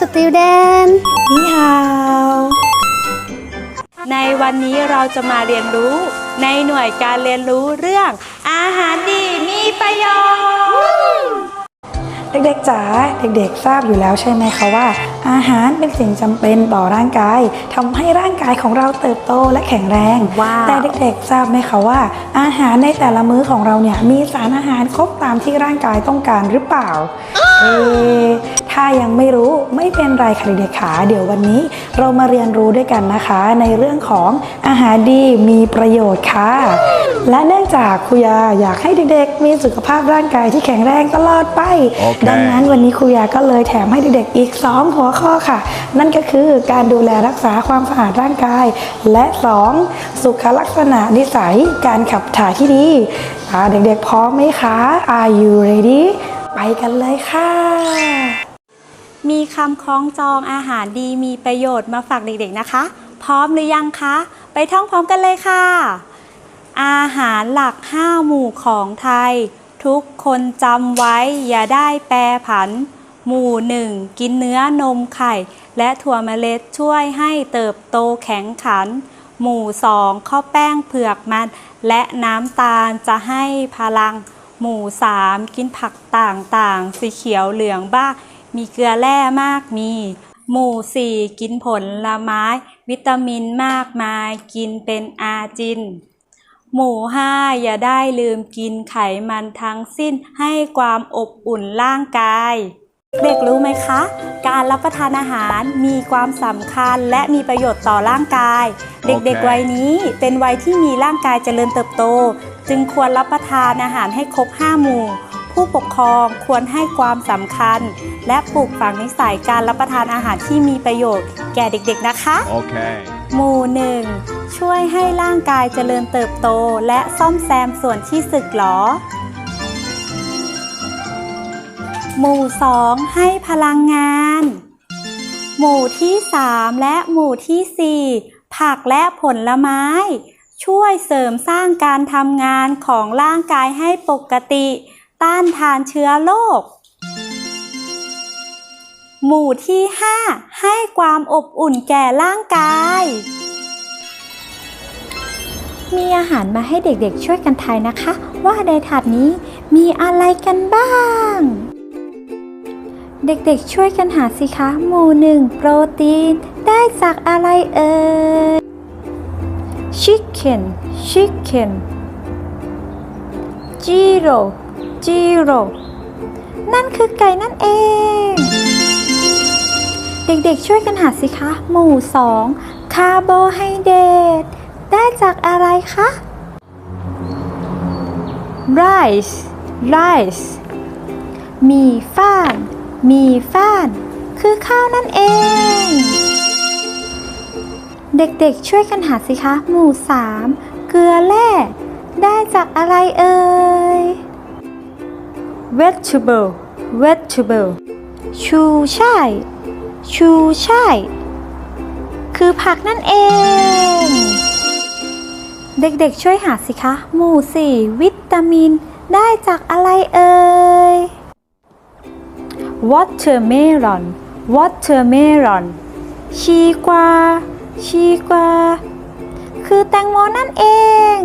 student นี่ฮาวในวันนี้เราจะมาเรียนรู้ ในหน่วยการเรียนรู้เรื่อง อาหารดีมีประโยชน์เด็กๆจ๋าเด็กๆทราบอยู่แล้วใช่ไหมคะว่า อาหารเป็นสิ่งจำเป็นต่อร่างกายทำให้ร่างกายของเราเติบโตและแข็งแรงว้าวแต่เด็กๆทราบไหมคะว่า อาหารในแต่ละมื้อของเราเนี่ยมีสารอาหารครบตามที่ร่างกายต้องการหรือเปล่า เอะถ้ายังไม่รู้ไม่เป็นไรค่ะเด็กๆขาเดี๋ยววันนี้เรามาเรียนรู้ด้วยกันนะคะ ในเรื่องของอาหารดีมีประโยชน์ค่ะ และเนื่องจากครูยาอยากให้เด็กๆ มีสุขภาพร่างกายที่แข็งแรงตลอดไปโอเคดังนั้นวันนี้ครูยาก็เลยแถมให้เด็กๆอีก 2 หัวข้อค่ะ นั่นก็คือการดูแลรักษาความสะอาดร่างกาย และ 2. สุขลักษณะนิสัยการขับถ่ายที่ดีอ่าเด็กๆพร้อมไหมคะ Are you ready ไปกันเลยค่ะ มีคำคล้องจองอาหารดีมีประโยชน์มาฝากเด็กๆนะคะ พร้อมหรือยังคะ ไปท่องพร้อมกันเลยค่ะ อาหารหลักห้าหมู่ของไทย ทุกคนจำไว้อย่าได้แปรผัน หมู่หนึ่งกินเนื้อนมไข่ และถั่วเมล็ดช่วยให้เติบโตแข็งขัน หมู่สองข้าวแป้งเผือกมัน และน้ำตาลจะให้พลัง หมู่สามกินผักต่างๆ สีเขียวเหลืองบ้าง มีเกลือแร่มากมี หมู่สี่กินผลไม้ วิตามินมากมาย กินเป็นอาจิน หมู่ห้าอย่าได้ลืมกินไขมันทั้งสิ้นให้ความอบอุ่นร่างกาย เด็กรู้ไหมคะ การรับประทานอาหารมีความสำคัญและมีประโยชน์ต่อร่างกาย เด็กๆวัยนี้เป็นวัยที่มีร่างกายเจริญเติบโต จึงควรรับประทานอาหารให้ครบ 5 หมู่ ผู้ปกครองควรให้ความสำคัญ และปลูกฝังนิสัยการรับประทานอาหารที่มีประโยชน์ แก่เด็กๆนะคะ Okay. หมู่หนึ่งช่วยให้ร่างกายเจริญเติบโต และซ่อมแซมส่วนที่สึกหรอ หมู่สองให้พลังงาน หมู่ที่สามและหมู่ที่สี่ผักและผลไม้ ช่วยเสริมสร้างการทำงานของร่างกายให้ปกติ ต้านทานเชื้อโรค หมู่ที่ 5 ให้ความอบอุ่นแก่ร่างกาย มีอาหารมาให้เด็กๆช่วยกันทายนะคะ ว่าในถาดนี้มีอะไรกันบ้าง เด็กๆช่วยกันหาสิคะ หมู่หนึ่งโปรตีน ได้จากอะไรเอ่ย chicken chicken zero zero นั่นคือไก่นั่นเอง เด็กๆช่วยกันหาสิคะ หมู่สองคาร์โบไฮเดรตได้จากอะไรคะ rice rice มีฟ้าน มีฟ้าน คือข้าวนั่นเอง เด็กๆ ช่วยกันหาสิคะ หมู่สามเกลือแร่ได้จากอะไรเอ่ย vegetable vegetable ชูช่ายชูช่ายคือผักนั่นเอง เด็กๆ ช่วยหาสิคะ หมู่สี่วิตามินได้จากอะไรเอ่ย watermelon watermelon ชีกวา ชีกวา คือแตงโมนั่นเอง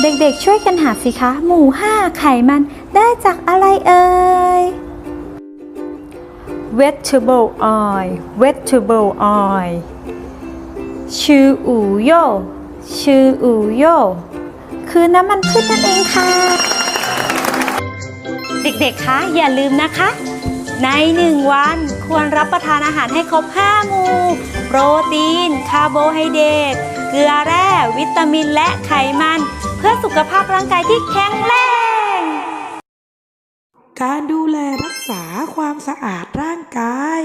เด็กๆช่วยกันหาสิคะ หมู่ห้าไขมันได้จากอะไรเอ่ย vegetable oil vegetable oil ชื่ออูโยชื่ออูโยคือน้ำมันพืชนั่นเองค่ะ เด็กๆ คะ อย่าลืมนะคะ ในหนึ่งวันควรรับประทานอาหารให้ครบ 5 หมู่ โปรตีน คาร์โบไฮเดรต เกลือแร่ วิตามินและไขมัน เพื่อสุขภาพร่างกายที่แข็งแรง การดูแลรักษาความสะอาดร่างกาย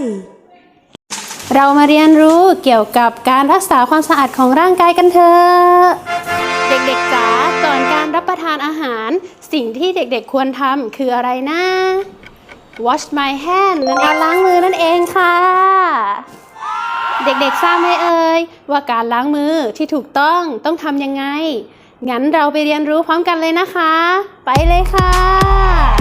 เรามาเรียนรู้เกี่ยวกับการรักษาความสะอาดของร่างกายกันเถอะ เด็กๆจ๋าก่อนการรับประทานอาหาร สิ่งที่เด็กๆควรทำคืออะไรนะ wash my hand นั่นการล้างมือนั่นเองค่ะ เด็กๆทราบไหมเอ่ยว่าการล้างมือที่ถูกต้องต้องทำยังไง งั้นเราไปเรียนรู้พร้อมกันเลยนะคะ ไปเลยค่ะ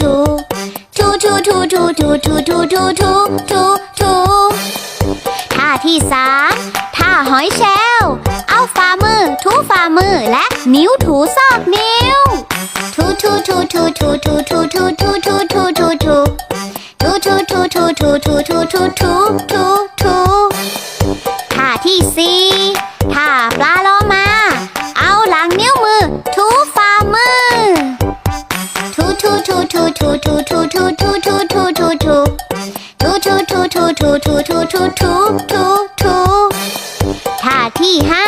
ทูทูทูทูทูทูทูทูทูทูท่าที่สามท่าหอยแชลเอาฝ่ามือถูฝ่ามือและนิ้วถูซอกนิ้วทูทูทูทูทูทู ถูถูถูถูถูถูถูถูท่าที่ห้า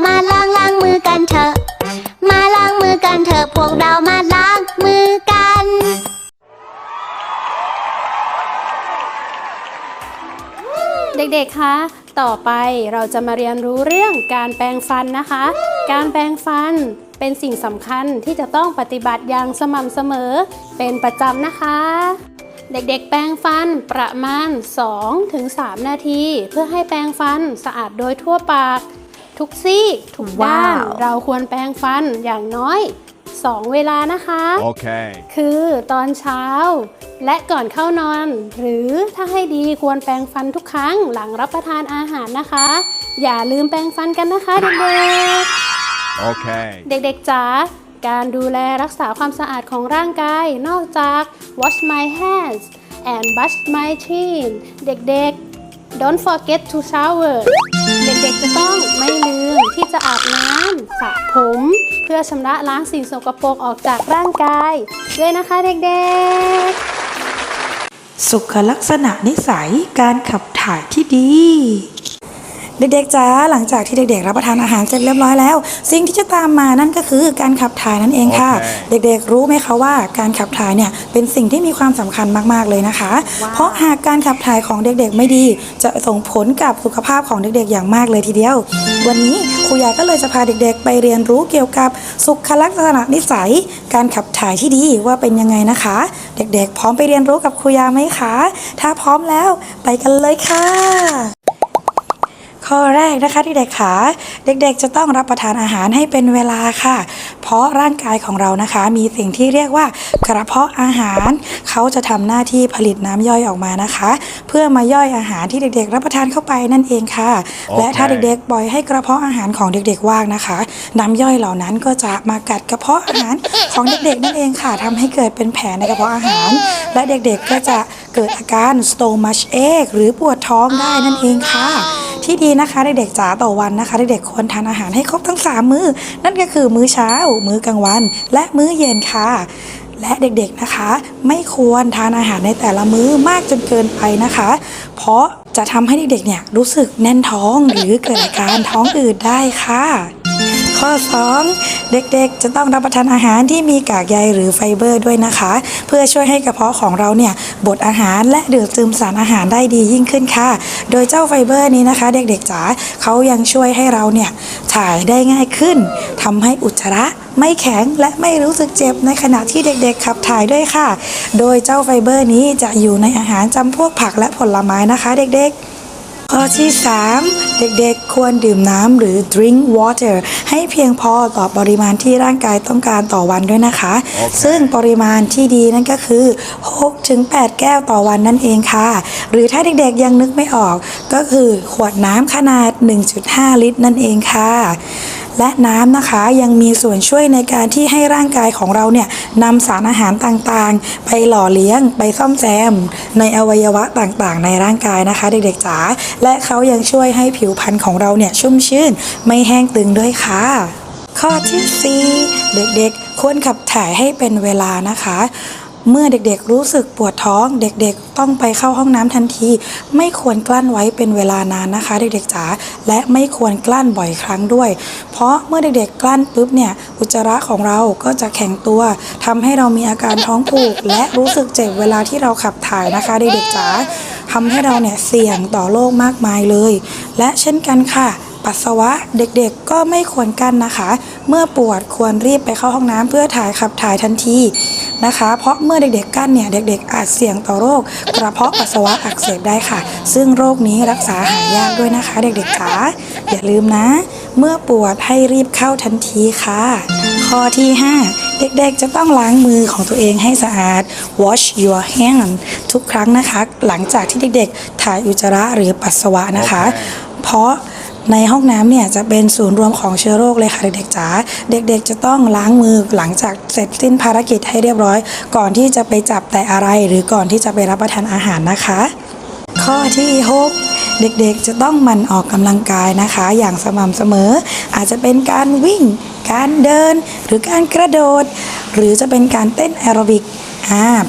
คะ ต่อไปเราจะมาเรียนรู้เรื่องการแปรงฟันนะคะ การแปรงฟันเป็นสิ่งสำคัญที่จะต้องปฏิบัติอย่างสม่ำเสมอ เป็นประจำนะคะ เด็กๆ แปรงฟันประมาณ 2-3 นาที เพื่อให้แปรงฟันสะอาดโดยทั่วปาก ทุกซี่ทุกด้านว้าวเราควรแปรงฟันอย่างน้อย 2 เวลานะคะ Okay. คือตอนเช้า และก่อนเข้านอน หรือถ้าให้ดีควรแปรงฟันทุกครั้งหลังรับประทานอาหารนะคะ อย่าลืมแปรงฟันกันนะคะเด็ก Okay. ๆเด็กๆจ๋าการดูแลรักษาความสะอาดของร่างกาย นอกจาก wash my hands and brush my teeth เด็กๆ don't forget to shower เด็กๆจะต้องไม่ลืมที่จะอาบน้ำสระผมเพื่อชำระล้างสิ่งสกปรกออกจากร่างกาย ด้วยนะคะเด็กๆ สุขลักษณะนิสัยการขับถ่ายที่ดี เด็กๆจ้าหลังจากที่เด็กๆ รับประทานอาหารเสร็จเรียบร้อยแล้ว สิ่งที่จะตามมานั่นก็คือการขับถ่ายนั่นเองค่ะโอเคเด็กๆรู้ไหมคะว่าการขับถ่ายเนี่ยเป็นสิ่งที่มีความสำคัญมากๆเลยนะคะ เพราะหากการขับถ่ายของเด็กๆไม่ดี จะส่งผลกับสุขภาพของเด็กๆ อย่างมากเลยทีเดียว วันนี้ครูยาก็เลยจะพาเด็กๆ ไปเรียนรู้เกี่ยวกับสุขลักษณะนิสัย การขับถ่ายที่ดีว่าเป็นยังไงนะคะ เด็กๆ พร้อมไปเรียนรู้กับครูยาไหมคะ ถ้าพร้อมแล้วไปกันเลยค่ะ ข้อแรกนะคะที่เด็กขาเด็กๆ จะต้องรับประทานอาหารให้เป็นเวลาค่ะ เพราะร่างกายของเรานะคะมีสิ่งที่เรียกว่ากระเพาะอาหาร เขาจะทำหน้าที่ผลิตน้ำย่อยออกมานะคะ เพื่อมาย่อยอาหารที่เด็ก ๆ รับประทานเข้าไปนั่นเองค่ะและถ้าเด็กๆปล่อยให้กระเพาะอาหารของเด็กๆว่างนะคะ น้ำย่อยเหล่านั้นก็จะมากัดกระเพาะอาหารของเด็กๆนั่นเองค่ะทำให้เกิดเป็นแผลในกระเพาะอาหาร และเด็กๆก็จะเกิดอาการ stomach ache หรือปวดท้องได้นั่นเองค่ะ ที่ดีนะคะเด็กๆจ๋าต่อวันนะคะเด็กๆควรทานอาหารให้ครบทั้ง 3 มื้อ นั่นก็คือมื้อเช้า มื้อกลางวัน และมื้อเย็นค่ะและเด็กๆนะคะ ไม่ควรทานอาหารในแต่ละมื้อมากจนเกินไปนะคะ เพราะจะทำให้เด็กๆเนี่ยรู้สึกแน่นท้องหรือเกิดอาการท้องอืดได้ค่ะ ข้อ 2 เด็กๆ จะต้องรับประทานอาหารที่มีกากใยหรือไฟเบอร์ด้วยนะคะ เพื่อช่วยให้กระเพาะของเราเนี่ยบดอาหารและดูดซึมสารอาหารได้ดียิ่งขึ้นค่ะ โดยเจ้าไฟเบอร์นี้นะคะ เด็กๆจ๋าเขายังช่วยให้เราเนี่ยถ่ายได้ง่ายขึ้นทำให้อุจจาระไม่แข็งและไม่รู้สึกเจ็บในขณะที่เด็กๆขับถ่ายด้วยค่ะ โดยเจ้าไฟเบอร์นี้จะอยู่ในอาหารจำพวกผักและผลไม้นะคะ เด็กๆ ข้อที่ 3 เด็กๆ ควรดื่มน้ำหรือ drink water ให้เพียงพอต่อปริมาณที่ร่างกายต้องการต่อวันด้วยนะคะ ซึ่งปริมาณที่ดีนั่นก็คือ 6-8 แก้วต่อวันนั่นเองค่ะ หรือถ้าเด็กๆ ยังนึกไม่ออกก็คือขวดน้ำขนาด 1.5 ลิตรนั่นเองค่ะ และน้ำนะคะยังมีส่วนช่วยในการที่ให้ร่างกายของเราเนี่ยนำสารอาหารต่างๆ ไปหล่อเลี้ยง ไปซ่อมแซม ในอวัยวะต่างๆ ในร่างกายนะคะ เด็กๆจ๋าและเขายังช่วยให้ผิวพรรณของเราเนี่ยชุ่มชื่น ไม่แห้งตึงด้วยค่ะ ข้อที่ 4 เด็กๆควรขับถ่ายให้เป็นเวลานะคะ เมื่อเด็กๆรู้สึกปวดท้องเด็กๆ ต้องไปเข้าห้องน้ำทันที ไม่ควรกลั้นไว้เป็นเวลานานนะคะ เด็กๆจ๋าและไม่ควรกลั้นบ่อยครั้งด้วย เพราะเมื่อเด็กๆกลั้นปุ๊บเนี่ยอุจจาระของเราก็จะแข็งตัวทำให้เรามีอาการท้องผูก และรู้สึกเจ็บเวลาที่เราขับถ่ายนะคะเด็กๆจ๋าทำให้เราเนี่ยเสี่ยงต่อโรคมากมายเลย และเช่นกันค่ะปัสสาวะเด็กๆก็ไม่ควรกั้นนะคะ เมื่อปวดควรรีบไปเข้าห้องน้ำเพื่อถ่ายขับถ่ายทันที นะคะ เพราะเมื่อเด็กๆกั้นเนี่ยเด็กๆ อาจเสี่ยงต่อโรคกระเพาะปัสสาวะอักเสบได้ค่ะ ซึ่งโรคนี้รักษาหายากด้วยนะคะ เด็กๆจ๋าอย่าลืมนะ เมื่อปวดให้รีบเข้าทันทีค่ะ ข้อที่ 5เด็กๆ จะต้องล้างมือของตัวเองให้สะอาด wash your hand ทุกครั้งนะคะ หลังจากที่เด็กๆ ถ่ายอุจจาระหรือปัสสาวะนะคะ เพราะ ในห้องน้ำเนี่ยจะเป็นศูนย์รวมของเชื้อโรคเลยค่ะเด็กๆจ๋าเด็กๆ จะต้องล้างมือหลังจากเสร็จสิ้นภารกิจให้เรียบร้อย ก่อนที่จะไปจับแต่อะไร หรือก่อนที่จะไปรับประทานอาหารนะคะ ข้อที่6เด็กๆ จะต้องมันออกกำลังกายนะคะ อย่างสม่ำเสมอ อาจจะเป็นการวิ่ง การเดิน หรือการกระโดด หรือจะเป็นการเต้นแอโรบิก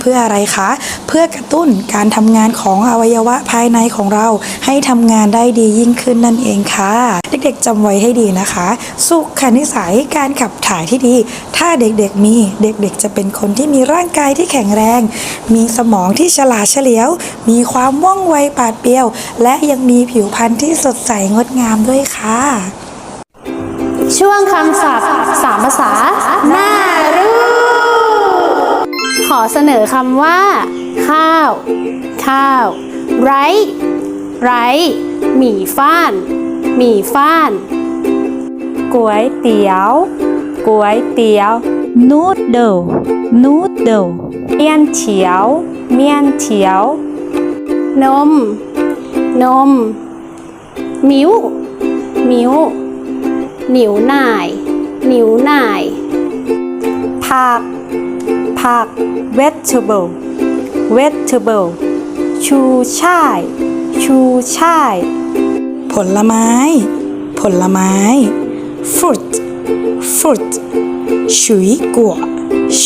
เพื่ออะไรคะ เพื่อกระตุ้นการทำงานของอวัยวะภายในของเรา ให้ทำงานได้ดียิ่งขึ้นนั่นเองค่ะ เด็กๆจำไว้ให้ดีนะคะ สุขนิสัยการขับถ่ายที่ดี ถ้าเด็กๆมีเด็กๆจะเป็นคนที่มีร่างกายที่แข็งแรง มีสมองที่ฉลาดเฉลียว มีความว่องไวปราดเปรียว และยังมีผิวพรรณที่สดใสงดงามด้วยค่ะ ช่วงคำศัพท์สามภาษาหน่า อเสนอคำว่า ข้าว ข้าวไรไรหมี่ฟ้าน หมี่ฟ้านก๋วยเตี๋ยวก๋วยเตี๋ยวนูดเดิลนูดเดิลเมียนเฉียวเมียนเฉียวนม นม มิ้ว มิ้วหนิวหน่ายหนิวหน่ายผัก ผัก vegetable vegetable ชูช่าย ชูช่าย ผลไม้ ผลไม้ fruit fruit ฉุยกัว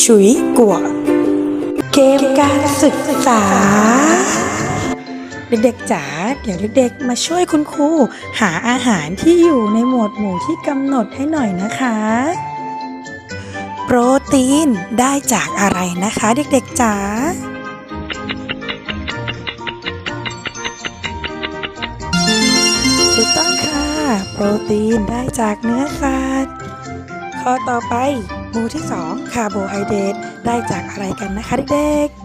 ฉุยกัว เกมการศึกษา เด็กๆจ๋า เดี๋ยวเด็กๆ มาช่วยคุณครูหาอาหารที่อยู่ในหมวดหมู่ที่กำหนดให้หน่อยนะคะ โปรตีนได้จากอะไรนะคะ เด็กๆจ๋าถูกต้องค่ะ โปรตีนได้จากเนื้อสัตว์ ข้อต่อไปหมู่ที่ 2 คาร์โบไฮเดรตได้จากอะไรกันนะคะเด็กๆ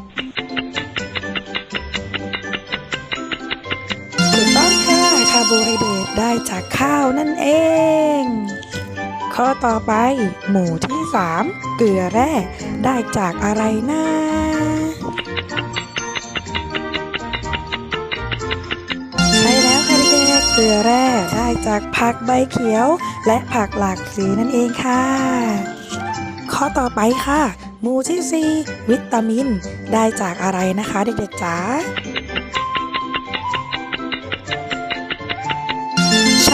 ถูกต้องค่ะ คาร์โบไฮเดรตได้จากข้าวนั่นเอง ข้อต่อไป หมู่ที่ 3 เกลือแร่ได้จากอะไรนะใช่แล้วค่ะเด็กๆเกลือแร่ได้จากผักใบเขียว และผักหลากสีนั่นเองค่ะ ข้อต่อไปค่ะ หมู่ที่ 4 วิตามิน ได้จากอะไรนะคะเด็กๆจ๋า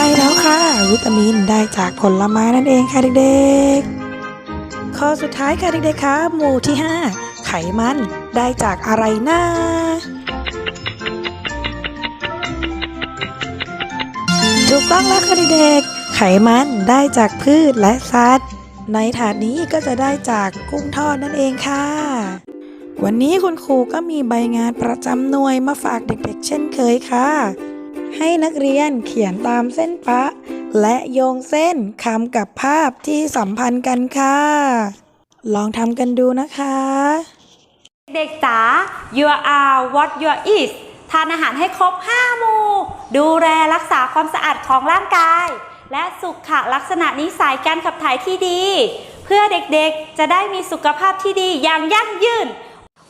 ช่แล้วค่ะ วิตามินได้จากผลไม้นั่นเองค่ะเด็กๆ ข้อสุดท้ายค่ะเด็กๆคะหมู่ที่ 5 ไขมันได้จากอะไรนะถูกต้องแล้วค่ะเด็กๆ ไขมันได้จากพืชและสัตว์ ในถาดนี้ก็จะได้จากกุ้งทอดนั่นเองค่ะ วันนี้คุณครูก็มีใบงานประจำหน่วยมาฝากเด็กๆ เช่นเคยค่ะ ให้นักเรียนเขียนตามเส้นปะ และโยงเส้นคำกับภาพที่สัมพันธ์กันค่ะ ลองทำกันดูนะคะ เด็กจ๋า you are what you is ทานอาหารให้ครบ 5 หมู่ ดูแลรักษาความสะอาดของร่างกาย และสุขลักษณะนิสัยการขับถ่ายที่ดี เพื่อเด็กๆจะได้มีสุขภาพที่ดีอย่างยั่งยืน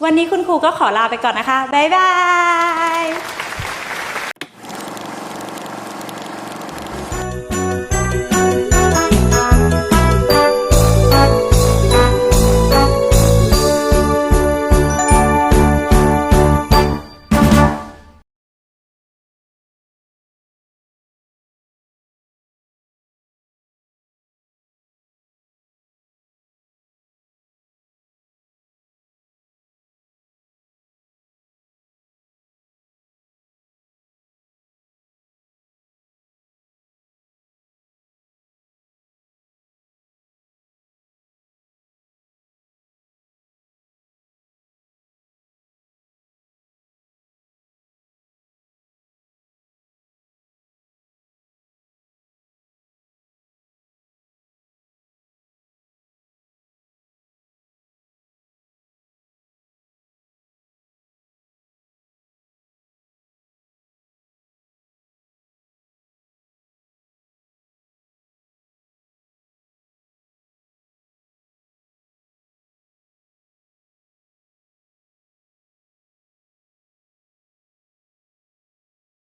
วันนี้คุณครูก็ขอลาไปก่อนนะคะ บ๊ายบาย